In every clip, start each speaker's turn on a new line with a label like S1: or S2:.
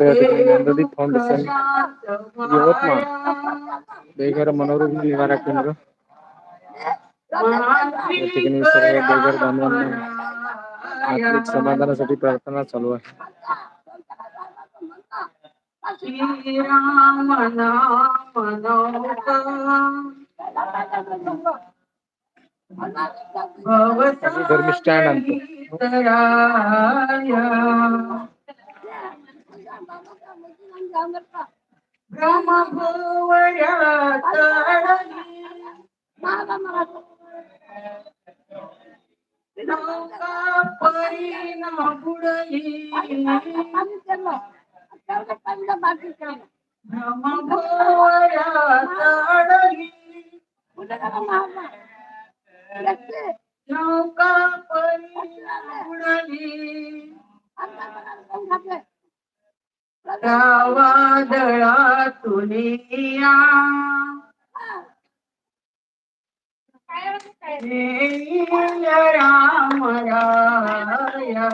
S1: त्या ठिकाणी नंददीप फाउंडेशन यवतमाळ बेघर मनोरुग्ण निवारा केंद्र या ठिकाणी सर्व बेघर बांधवांना आर्थिक समाधानासाठी प्रार्थना चालू आहे.
S2: श्रीराम
S1: आणतो
S2: नौका परी न बुडली ब्रह्मभुवया तारणी नौका परी न बुडली वादळातून या. येईल राम राया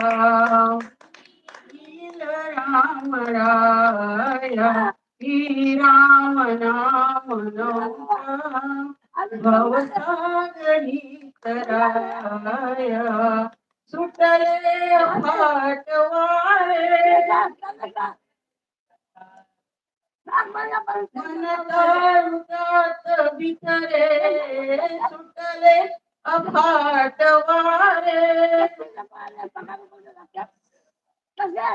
S2: येईल राम राया ही राम नाम भवसागरी कराया सुटले पाटवाळे सुटले अफाट वारे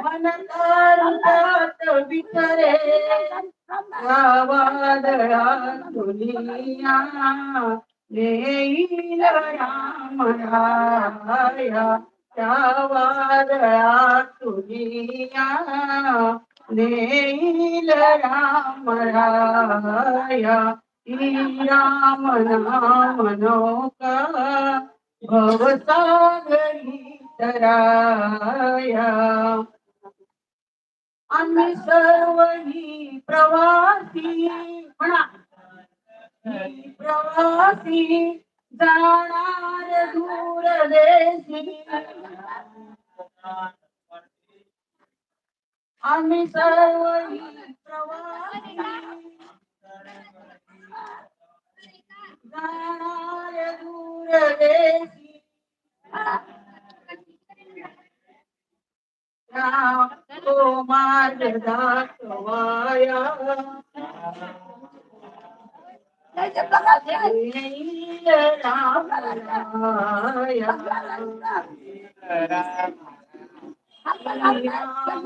S2: मनतारुतात भितरे दुनिया येईल राम राया त्या वादळा दुनिया नील राम राया राम नाम नौका भवसागरी तराया आम्ही सर्व ही प्रवासी म्हणा. प्रवासी जाणार दूर देशी आम्ही सर्व ही प्रवासी जाणार दूर देशी तो मार्ग दाखवाया येईल राम राया.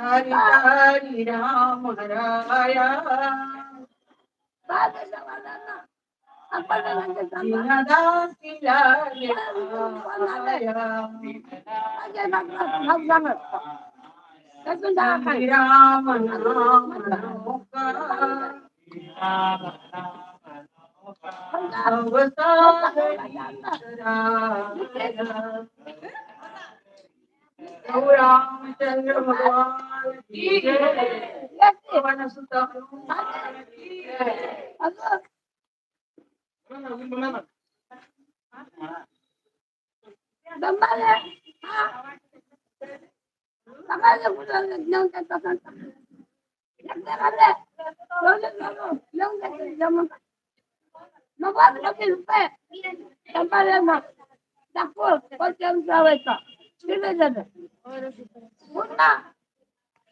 S2: हरी हरी राम राया दीनदासीला हरी राम नाम नौका रामचंद्र भगवान की जय पवन सुत हनुमान की जय हरिनामाची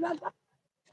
S2: Gracias.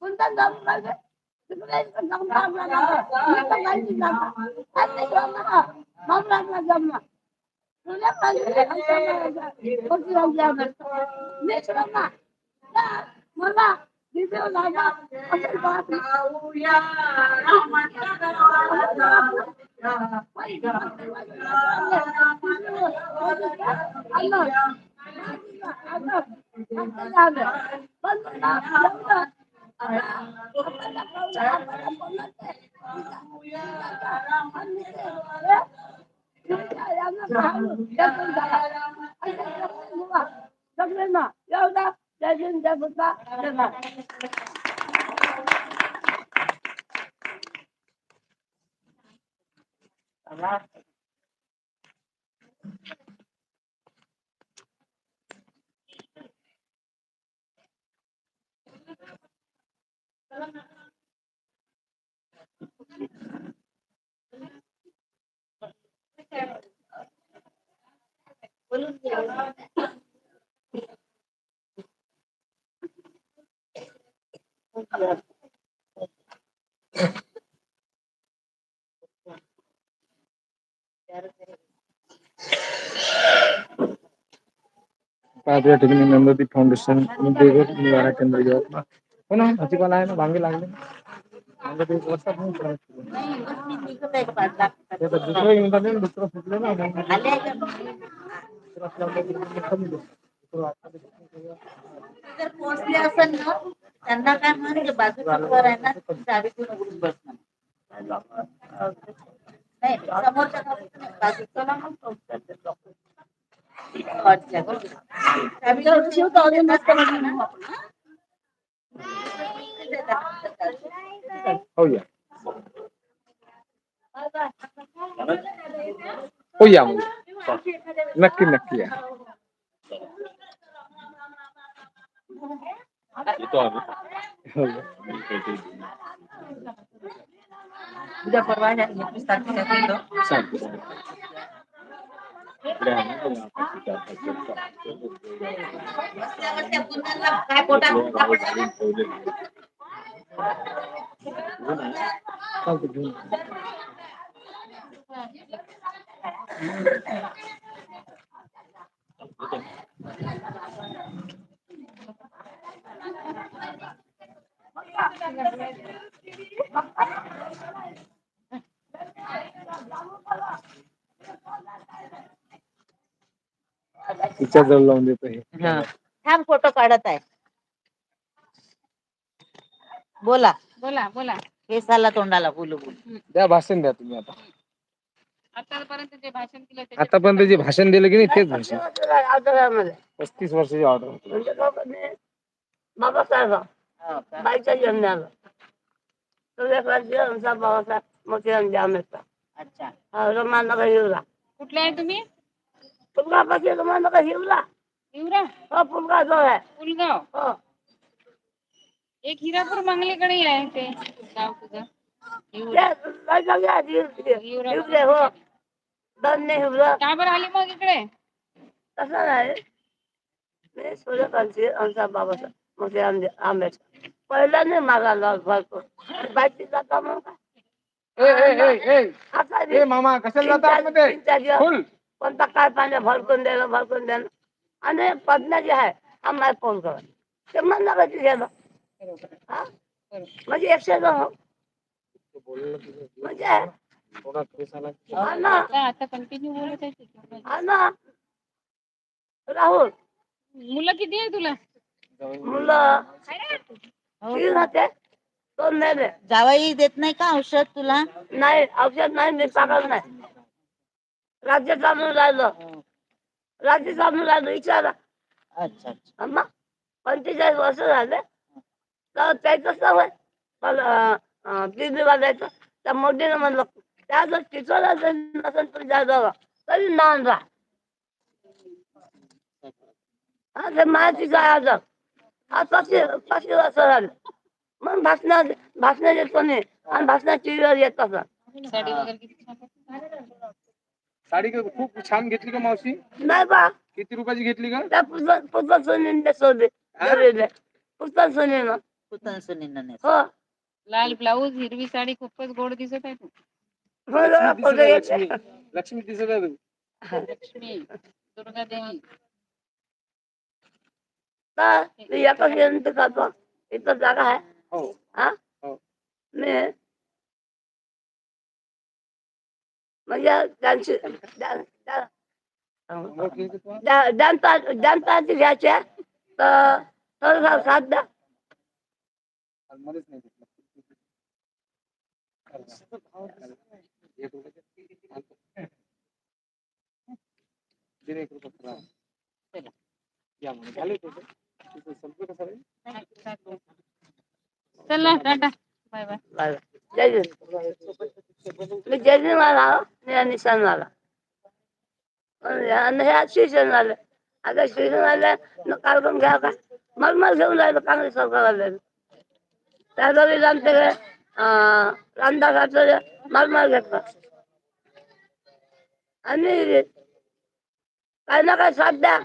S2: Bundan da bunlar Sübüleysin damla damla Yıkamayın damla Anne yolla
S3: Damla damla
S2: Öyle mi? Oturan gelmez. Ne şurada?
S3: Ya, valla gidiyorlar
S2: da. Asıl bazı. Ya, rahmet Allah, Allah, Allah, Allah, Allah, Hind जय बुद्धा जय भारत
S1: पाच या ठिकाणी Nanddeep foundation आणि देवघर निवारा केंद्र यवतमाळ हो ना भाजीपाला आहे ना वांगे लागले. वांगे ते नाही ते दुसरं येऊन ना, दुसरं फुटलं ना मग. दुसरं असल्यामुळे ते कमी दुसरं आता ते
S4: जर पोहोचले असेल ना त्यांना काय म्हणजे बाजूच्या आहे ना. चावीतून उघडून बसणार नाही समोरच्या नाही, मग
S1: या.
S4: उद्या परवा या एकवीस तारखेला येतो.
S1: चालतंय. इकडे आहे ना, पण आपण तिथे आता चर्चा. तिच्या जवळ लावून देतो हे.
S4: थांब फ़ोटो काढत आहे. बोला.
S5: बोला बोला.
S4: केसाला तोंडाला बोलू बोलू
S1: द्या भाषण द्या तुम्ही आता.
S5: आतापर्यंत जे भाषण दिलं त्याच्यात
S1: आतापर्यंत जे भाषण दिलं की नाही तेच भाषण. पस्तीस वर्षाची ऑर्डर
S2: म्हणजे लोकांनी बाबासाहेब
S4: हो का?
S2: बाईच्या जन्माला सूर्यकांतजी आमचा बाबासाहेब मोठे अंजाम येतात
S4: अच्छा.
S2: रमानगर हिवला
S5: कुठले आहे तुम्ही?
S2: पुलगा पाशी रमानगर हिवला
S5: हिवरा?
S2: हो पुलगा जो आहे.
S5: पुलगाव
S2: हो.
S5: एक हिरापूर मंगलेकडे आहे ते गाव तुझं. हिवरा
S2: हो. धन्य
S5: का बरं आली मग इकडे?
S2: तसं नाही. मी आमचा ते आंबे आंब्याचं. पहिला नाही मागायला भरपूर बाईकची जाता मग. काय?
S1: ए ए ए ए.
S2: आता
S1: ए मामा कशाला जाता आतमध्ये
S2: तीन चार दिवस
S1: फुल
S2: कोणता काय पाणी भरकून दिलं भरकून दिलं आणि पद्मा जे आहे. आम्हाला फोन करा. ते म्हणणार हा? म्हणजे एकशे दोन हो. म्हणजे? हा
S5: आता कंटिन्यू बोलत आहे.
S2: हा राहुल.
S5: मुलं किती आहे तुला?
S2: मुलं. तीन होते दोन नेले
S4: जावाई देत नाही का औषध तुला?
S2: नाही औषध नाही मी टाकत नाही. राज्य चालून राहिलं. राज्य चालून राहिलं विचारा.
S4: अच्छा अच्छा.
S2: अम्मा पंचेचाळीस वर्ष झाले. त्याचं सवय. मला दिल्लीवाल्याचं त्या मोदीनं म्हणलं त्या जर टिचवला नसेल तुझ्या जवळ तरी नान राहा. ते माहितीचं आहे आज आज पाचशे पाचशे वर्ष झाले. मग भाषणा भाषण येतो नाही. आणि भाषणा टीव्हीवर येत असं
S5: साडी
S1: खूप छान घेतली का मावशी?
S2: नाही बा.
S1: किती रुपयाची घेतली का?
S2: त्या पुस्तक पुस्तक सोडले पुस्तक सुनील
S4: सुनीनं.
S2: हो.
S5: लाल ब्लाऊज हिरवी साडी खूपच गोड दिसत आहे तू.
S1: लक्ष्मी दिसत आहे. लक्ष्मी? लक्ष्मी दिसत आहे तू.
S5: लक्ष्मी दुर्गा देवी.
S2: इथं जागा आहे.
S1: हो.
S2: हा?
S1: हो.
S2: मी म्हणजे घ्यायची आहे, तर थोडासा साथ द्या
S1: मलाच नाही भेटलं.
S5: चला. टाटा. Bye
S2: bye. जय मी मी ह्या शिक्षण झालं. आता शिक्षण झालं कार्यक्रम घ्या का? मग मला घेऊन राहिलं काँग्रेस सरकार आलेलं त्या दरम्यान आमच्याकडे रामदासाचं मलमाल घेतला. आणि काही ना काही साथ द्या.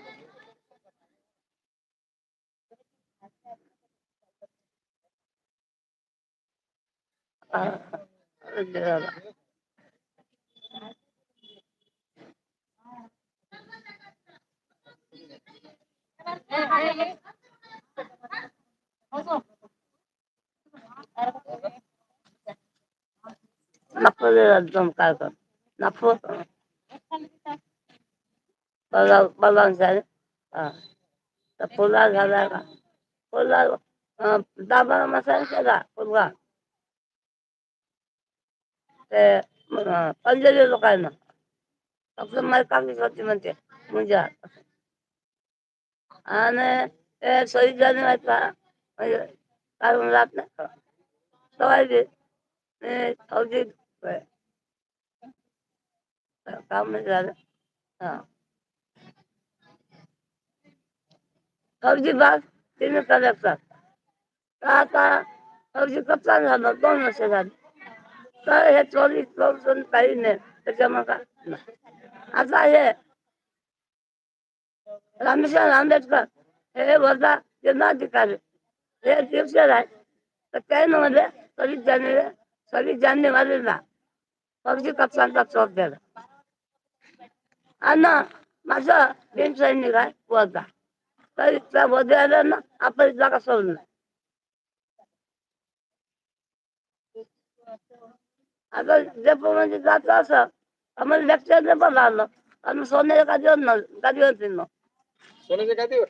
S2: नको रे एकदम काय कर नको बघा बघा साहेब हा तर फुला झाला का फुला अं, दाबा मसाला केला फुलगा ते अं, पंजाबी लोकांना फक्त मला कागद होती म्हणते म्हणजे आणि ते सही जानेवारीचा म्हणजे काय म्हणून राहत नाही सवाय बी मी फौजी काम नाही झालं हा. फौजी बाग तिने कलेक्टर तर आता फौजी कप्तान झालं? दोन वर्ष झाली. तर हे चोरी चोवीस काही नाही? त्याच्यामुळे काय नाही. आता हे रामेश्वर आंबेडकर हे वर्धा जिल्हाधिकारी. हे दिवसेर आहे तर त्यानं मध्ये सव्वीस जानेवारी सव्वीस जानेवारीला फौजी कप्तानचा चोप दिला आणि माझं भीम सैनिक आहे वर्धा तर त्या मध्ये आलं ना आपण जागा सोडून नाही आता डेपो म्हणजे जायचं असं आम्हाला लेक्चर डेपो लागलं आणि सोन्याच्या गादीवर न गादीवर
S1: सोन्याच्या गादीवर?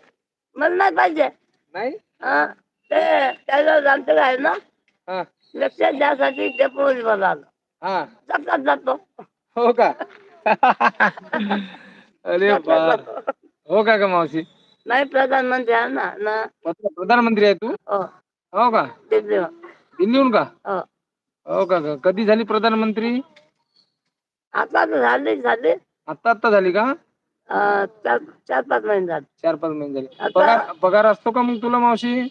S2: मला नाही पाहिजे.
S1: नाही?
S2: हा ते त्याला जाणते आहे ना?
S1: हा.
S2: लेक्चर द्यासाठी डेपो मध्ये बोलावलं
S1: हा.
S2: जातात जातो
S1: हो का? अरे हो का का मावशी?
S2: नाही प्रधानमंत्री आहे ना ना.
S1: प्रधा- प्रधानमंत्री आहे तू?
S2: हो.
S1: हो का?
S2: दिल्लीवर
S1: दिल्लीहून का?
S2: हो.
S1: हो का का कधी झाली प्रधानमंत्री?
S2: आता तर झाली झाली.
S1: आता आता झाली का?
S2: अं, चार चार पाच महिने झाले.
S1: चार पाच महिने झाले.
S2: आता-
S1: पगार पगार असतो का मग तुला मावशी?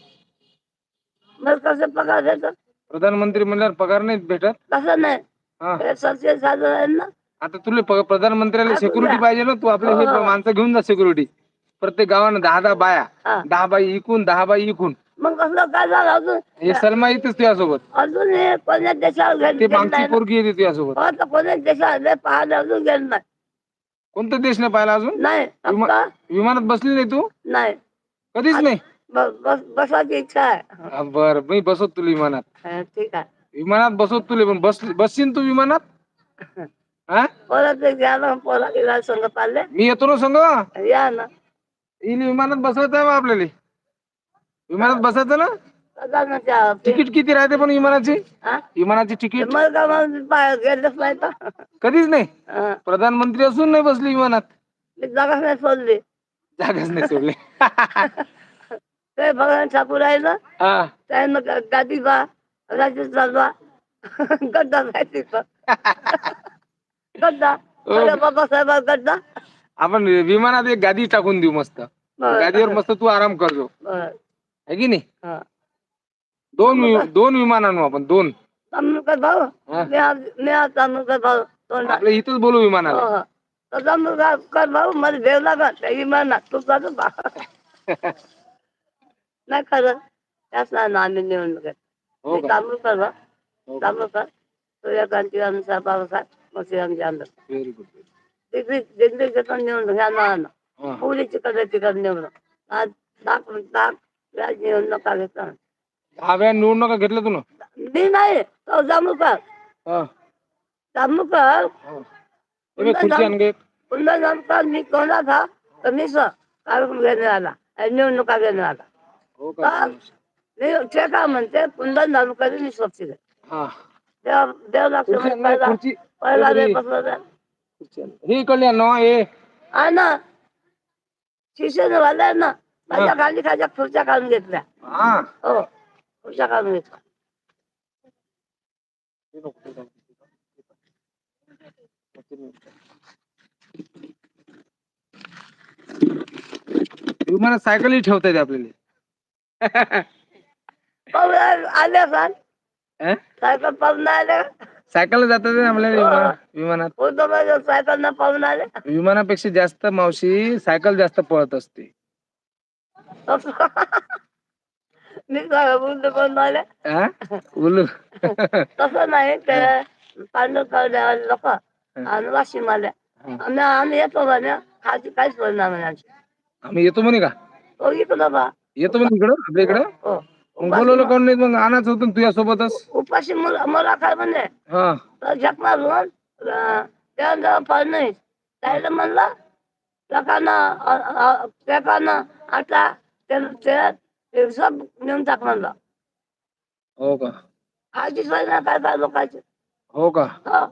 S2: मग कसं पगार
S1: प्रधानमंत्री म्हणल्यावर पगार नाही भेटत?
S2: तसं नाही.
S1: हा. आता तुला प- प्रधानमंत्र्याला
S2: हा,
S1: सिक्युरिटी
S2: तुला-
S1: पाहिजे ना तू आपले हे
S2: हो.
S1: माणसं घेऊन जा सिक्युरिटी प्रत्येक गावानं दहा दहा बाया
S2: हा.
S1: दहा बाई इकून दहा बाई इकून.
S2: मग कसलं काय झालं अजून?
S1: हे सलमा येतेच तुझ्यासोबत.
S2: अजून हे कोणत्या देशावर गेलं
S1: ते
S2: गेलं
S1: मागची
S2: नाही ना?
S1: पोरगी येते तुझ्यासोबत.
S2: हो तर कोणत्या देशावर पाहायला अजून गेलं नाही.
S1: कोणता देश नाही पाहिला अजून?
S2: नाही
S1: विमा- विमानात बसली नाही तू?
S2: नाही.
S1: कधीच नाही?
S2: बस बस बसायची इच्छा आहे.
S1: हा, बर मी बसवत तुला विमानात.
S2: हा, ठीक आहे.
S1: विमानात बसवत तुला पण बस बसशील तू विमानात? हा
S2: परत घ्या ना गेला
S1: मी येतो ना संग?
S2: या ना.
S1: विमानात बसवायचं आहे बा आपल्याला. विमानात बसायचं ना?
S2: ना त्या
S1: तिकीट किती राहते पण विमानाची?
S2: हा?
S1: विमानाची तिकीट?
S2: मग का मग बाहेर गेलंच नाही तर.
S1: कधीच नाही?
S2: हा.
S1: प्रधानमंत्री असून नाही बसली विमानात.
S2: मी जागाच नाही सोडली.
S1: जागाच नाही सोडले.
S2: ते भगवान ठाकूर आहे ना?
S1: हा.
S2: त्यानं गादी बा. चालवा. गड्डा जायची गड्डा. अरे बाबासाहेब गड्डा.
S1: आपण विमानात एक गादी टाकून देऊ मस्त. गादीवर मस्त तू आराम करजो. है की नाही?
S2: हा.
S1: दोन वि- दोन विमान आणू आपण दोन.
S2: तांदूळकर भाऊ
S1: हा.
S2: मी आज- मी आज तांदूळकर भाऊ
S1: आपल्या इथंच बोलू
S2: हो
S1: विमानाला.
S2: हो तर तांदूळकर भाऊ मला भेव लागा त्या इमानात तू चालू बा. नाही खरं. त्याच नाही ना आम्ही निवडणुकीत
S1: हो
S2: मी
S1: का?
S2: तांदूळकर भाऊ
S1: हो का?
S2: सूर्यकांती बाबासाहेब पण निवडणूक ह्या नावानं
S1: हा.
S2: पोलीची कडे तिकडे निवडणूक आज दाख दाख व्याज घेतला
S1: वेळा निवडणुका घेतल्या तू ना.
S2: मी नाही तो जांभूकर
S1: हा.
S2: जांभूकर
S1: हो. ए बे, खुर्ची आण गे
S2: पुन्हा जांभूकर मी कोणा था तर मी सर. कार्यक्रम घेणे आला. आणि निवडणुका घेणे आला.
S1: हो का?
S2: मी ते काय म्हणते जांभूकर मी सोबती
S1: हा.
S2: देव देव लागतो पहिला बसला.
S1: हे इकडली ना हे
S2: ना. शिक्षण वाल्या ना माझ्या खाली खुर्च्या काढून घेतल्या.
S1: हा.
S2: हो खुर्च्या काढून घेतल्या.
S1: विमानात सायकलही ठेवता येते आपल्याला.
S2: पाहून आले सर
S1: अं?
S2: सायकल पाहून नाही आले
S1: सायकल जातात ना आपल्याला विमानात विमानात.
S2: उद्धव माझ्या सायकल न पाहून आले
S1: विमानापेक्षा जास्त मावशी सायकल जास्त पळत असते.
S2: मी काय उद्धव पाहून आले
S1: हा? बोलू
S2: तसं नाही ते लोक आणि वाशिम आम्ही आम्ही येतो म्हणे काहीच आमची.
S1: आम्ही येतो म्हणे का?
S2: हो इकडं बा.
S1: येतो म्हणे इकडं आपल्या इकडं?
S2: हो.
S1: मग बोलवलं कोण नाही मग आणायचं होतं ना तुझ्यासोबतच?
S2: उपाशी मुला मला काय म्हणे.
S1: हा.
S2: तर झक मारून त्या पण नाही. त्याला म्हणलं आता ते सब नेऊन टाक म्हणलं.
S1: हो का?
S2: खायची सोय नाही काय काय लोकांची?
S1: हो का?
S2: हो.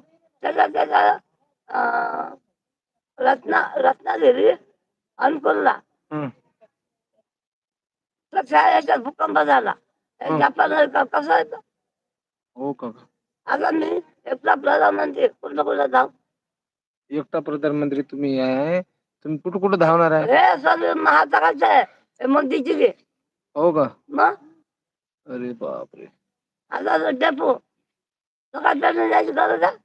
S2: अं, रत्ना रत्नागिरी अनुकूलला. तशा याच्यात भूकंप झाला. जपान कसं आहे तो?
S1: हो का?
S2: आता मी एकटा प्रधानमंत्री कुठं कुठं जाऊ?
S1: एकटा प्रधानमंत्री तुम्ही आहे. तुम्ही कुठं कुठं धावणार आहे?
S2: हे सर्व महाताकाचे आहे. मोदीची बी.
S1: हो का?
S2: मग?
S1: अरे बापरे.
S2: आता डेपो. तो काय त्यांना जायची गरज आहे?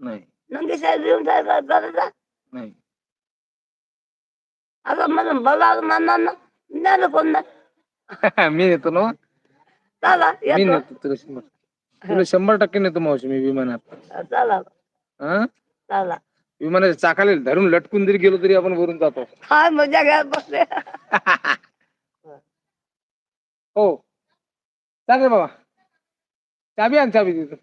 S1: नाही.
S2: नंदी साहेब येऊन जायची गरज आहे?
S1: नाही.
S2: आता मला बोलावं म्हणणार ना कोण नाही.
S1: मी नेतो ना.
S2: चला
S1: मी
S2: येतो
S1: नेतो तुला शंभर. तुला शंभर टक्के नेतो मावशी मी विमानात.
S2: चला.
S1: हा?
S2: चला.
S1: विमानाच्या चाकाला धरून लटकून जरी गेलो तरी आपण वरून जातो.
S2: काय मजा घ्या बसले
S1: हो. चालेल बाबा. चाबी आण चाबी तिथं.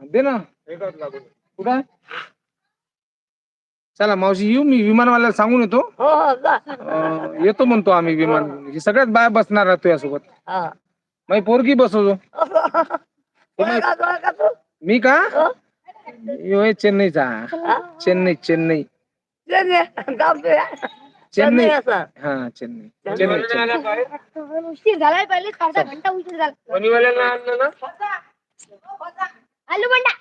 S1: दे ना. कुठं आहे? चला मावशी येऊ मी विमानवाल्याला सांगून येतो.
S2: हो हो जा.
S1: अं, येतो म्हणतो आम्ही विमान घेऊन. ही सगळ्यात बाय बसणार आहे तुझ्यासोबत
S2: हा.
S1: मग पोरगी बसवतो.
S2: ओळखा तू, ओळखा तू.
S1: मी का?
S2: हो?
S1: यो आहे चेन्नईचा? चेन्नई चेन्नई.
S2: गाव ते.
S1: चेन्नई.
S2: चेन्नई असं.
S1: हा चेन्नई. चेन्नई. चेन्नई
S5: उशीर झालाय पहिले अर्धा घंटा उशीर झाला. आलू बंडा.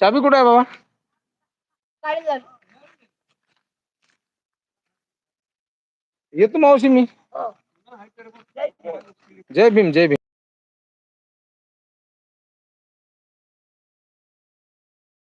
S1: चाबी कुठे आहे बाबा? येतो मावशी मी. जय भीम जय भीम.